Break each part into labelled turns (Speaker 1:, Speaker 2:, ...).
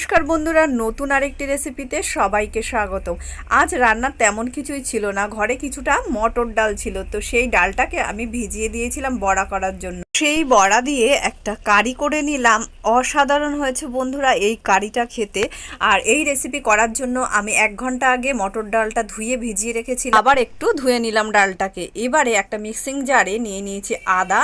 Speaker 1: নমস্কার বন্ধুরা, নতুন আরেকটি রেসিপিতে সবাইকে স্বাগত আজ রান্নার তেমন কিছুই ছিল না, ঘরে কিছুটা মটর ডাল ছিল, তো সেই ডালটাকে আমি ভিজিয়ে দিয়েছিলাম বড়া করার জন্য। সেই বড়া দিয়ে একটা কারি করে নিলাম। অসাধারণ হয়েছে বন্ধুরা এই কারিটা খেতে। আর এই রেসিপি করার জন্য আমি এক ঘণ্টা আগে মটর ডালটা ধুয়ে ভিজিয়ে রেখেছি আবার একটু ধুয়ে নিলাম ডালটাকে। এবারে একটা মিক্সিং জারে নিয়ে নিয়েছি আদা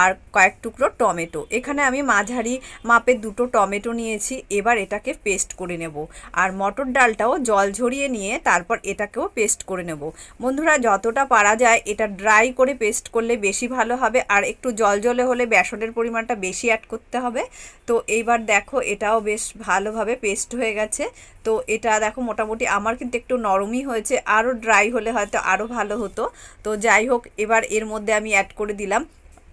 Speaker 1: আর কয়েক টুকরো টমেটো। এখানে আমি মাঝারি মাপের দুটো টমেটো নিয়েছি। এবার এটাকে পেস্ট করে নেব। আর মটর ডালটাও জল ঝরিয়ে নিয়ে তারপর এটাকেও পেস্ট করে নেব। বন্ধুরা যতটা পারা যায় এটা ড্রাই করে পেস্ট করলে বেশি ভালো হবে। আর একটু জল জলে হলে বেসনের পরিমাণটা বেশি অ্যাড করতে হবে। তো এইবার দেখো এটাও বেশ ভালোভাবে পেস্ট হয়ে গেছে। তো এটা দেখো মোটামুটি আমার কিন্তু একটু নরমই হয়েছে, আরও ড্রাই হলে হয়তো আরও ভালো হতো। তো যাই হোক, এবার এর মধ্যে আমি অ্যাড করে দিলাম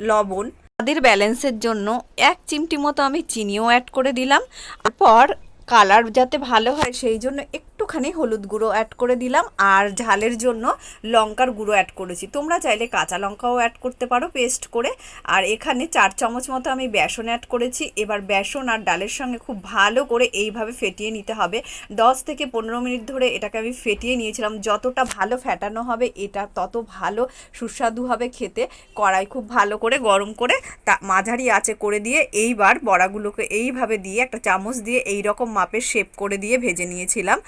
Speaker 1: লবণ। তাদের ব্যালেন্সের জন্য এক চিমটি মতো আমি চিনিও অ্যাড করে দিলাম। তারপর কালার যাতে ভালো হয় সেই জন্য একটুখানি হলুদ গুঁড়ো অ্যাড করে দিলাম আর ঝালের জন্য লঙ্কার গুঁড়ো অ্যাড করেছি। তোমরা চাইলে কাঁচা লঙ্কাও অ্যাড করতে পারো পেস্ট করে। আর এখানে চার চামচ মতো আমি বেসন অ্যাড করেছি। এবার বেসন আর ডালের সঙ্গে খুব ভালো করে এইভাবে ফেটিয়ে নিতে হবে। দশ থেকে পনেরো মিনিট ধরে এটাকে আমি ফেটিয়ে নিয়েছিলাম। যতটা ভালো ফেটানো হবে এটা তত ভালো সুস্বাদু হবে খেতে। কড়াই খুব ভালো করে গরম করে তা মাঝারি আঁচে করে দিয়ে এইবার বড়াগুলোকে এইভাবে দিয়ে একটা চামচ দিয়ে এই রকম মাপের শেপ করে দিয়ে ভেজে নিয়েছিলাম।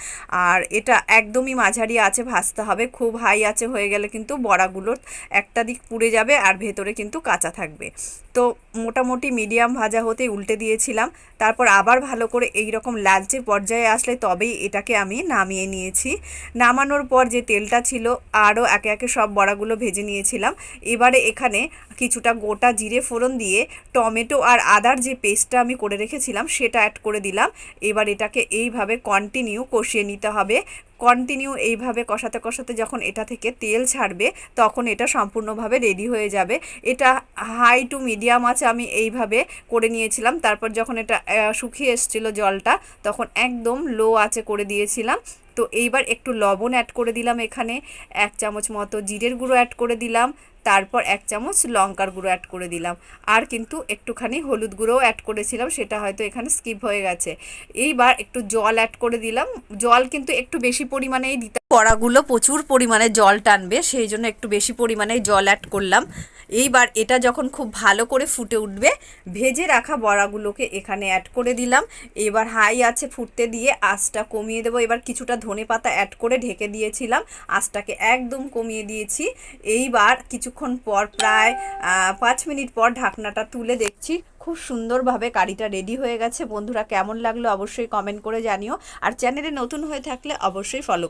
Speaker 1: আর এটা একদমই মাঝারি আছে, ভাজতে হবে। খুব হাই আছে, হয়ে গেলে কিন্তু বড়াগুলোর একটা দিক পুড়ে যাবে আর ভেতরে কিন্তু কাঁচা থাকবে। তো মোটামুটি মিডিয়াম ভাজা হতে উল্টে দিয়েছিলাম। তারপর আবার ভালো করে এই রকম লালচে পর্যায়ে আসলে তবেই এটাকে আমি নামিয়ে নিয়েছি। নামানোর পর যে তেলটা ছিল, আরও একে একে সব বড়াগুলো ভেজে নিয়েছিলাম। এবারে এখানে কিছুটা গোটা জিরে ফোড়ন দিয়ে টমেটো আর আদার যে পেস্টটা আমি করে রেখেছিলাম, সেটা অ্যাড করে দিলাম। এবার এটাকে এইভাবে কন্টিনিউ কষিয়ে নিতে হবে। কন্টিনিউ এইভাবে কষাতে কষাতে যখন এটা থেকে তেল ছাড়বে, তখন এটা সম্পূর্ণভাবে রেডি হয়ে যাবে। এটা হাই টু মিডিয়াম আছে আমি এইভাবে করে নিয়েছিলাম। তারপর যখন এটা শুকিয়ে এসেছিল জলটা, তখন একদম লো আছে করে দিয়েছিলাম। তো এইবার একটু লবণ অ্যাড করে দিলাম এখানে। এক চামচ মতো জিরের গুঁড়ো অ্যাড করে দিলাম। তারপর এক চামচ লঙ্কার গুঁড়ো অ্যাড করে দিলাম। আর কিন্তু একটুখানি হলুদ গুঁড়োও অ্যাড করেছিলাম, সেটা হয়তো এখানে স্কিপ হয়ে গেছে। এইবার একটু জল অ্যাড করে দিলাম। জল কিন্তু একটু বেশি পরিমাণেই দিতে বড়াগুলো প্রচুর পরিমাণে জল টানবে, সেই জন্য একটু বেশি পরিমাণে জল অ্যাড করলাম। এইবার এটা যখন খুব ভালো করে ফুটে উঠবে, ভেজে রাখা বড়াগুলোকে এখানে অ্যাড করে দিলাম। এবার হাই আছে ফুটতে দিয়ে আঁচটা কমিয়ে দেবো। এবার কিছুটা ধনে পাতা অ্যাড করে ঢেকে দিয়েছিলাম, আঁচটাকে একদম কমিয়ে দিয়েছি। এইবার কিছুক্ষণ পর প্রায় পাঁচ মিনিট পর ঢাকনাটা তুলে দেখছি, খুব সুন্দরভাবে কারিটা রেডি হয়ে গেছে। বন্ধুরা কেমন লাগল অবশ্যই কমেন্ট করে জানিও। আর চ্যানেলে নতুন হয়ে থাকলে অবশ্যই ফলো